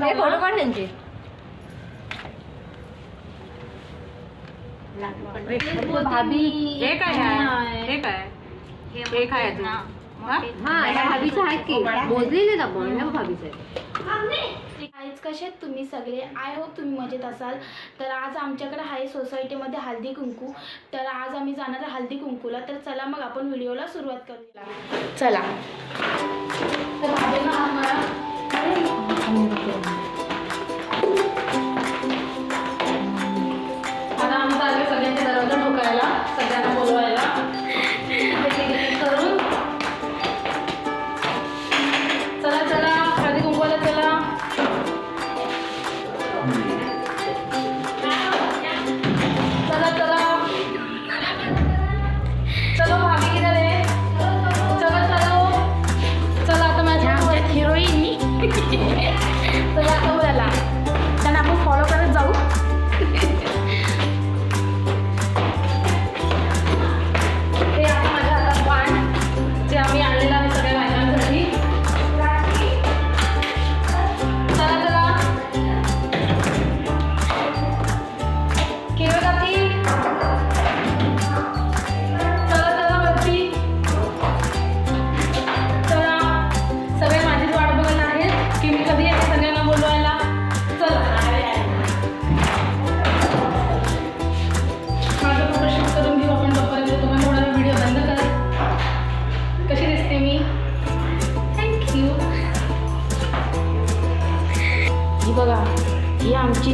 हे फोटो काढ त्यांचे. भाभी. हे काय आहे? हे काय? हे काय आहे? हा? हा भाभीचं की. आपण. ह्या भाभीचं कसे तुम्ही सगळे? आय होप तुम्ही मजेत असाल. तर आज आमच्याकडे आहे सोसायटीमध्ये हल्दी कुंकू. तर आज आम्ही जाणार हल्दी कुंकूला. तर चला मग आपण व्हिडिओला सुरुवात करूया. चला. तर चला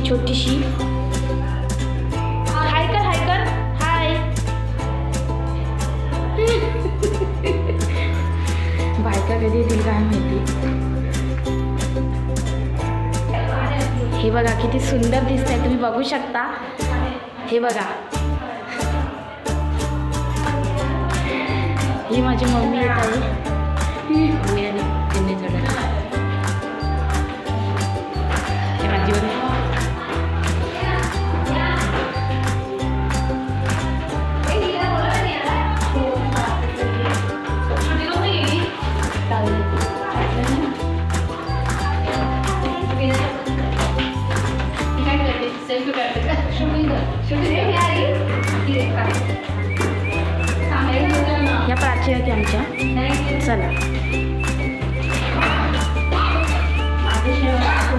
छोटीशी. हाय कर हाय कर. हाय. बायका कधी येतील काय माहिती? हे बघा किती सुंदर दिसत आहे तुम्ही बघू शकता. हे बघा. ही माझी मम्मी येत आहे या प्राची आहेत आमच्या. चला.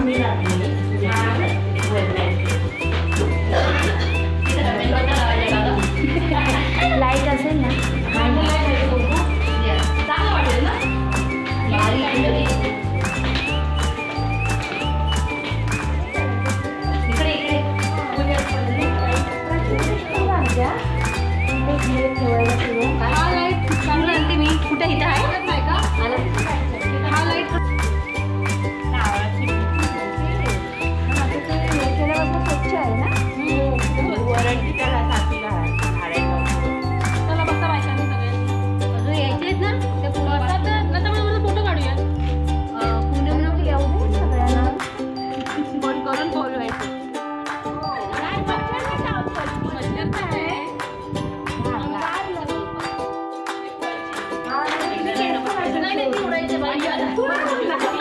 Light Ayan.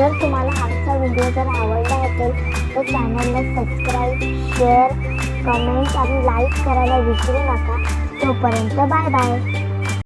जर तुम्हाला आमचा व्हिडिओ जर आवडला असेल तर चॅनलला सबस्क्राईब शेअर कमेंट आणि लाईक करायला विसरू नका. तोपर्यंत बाय बाय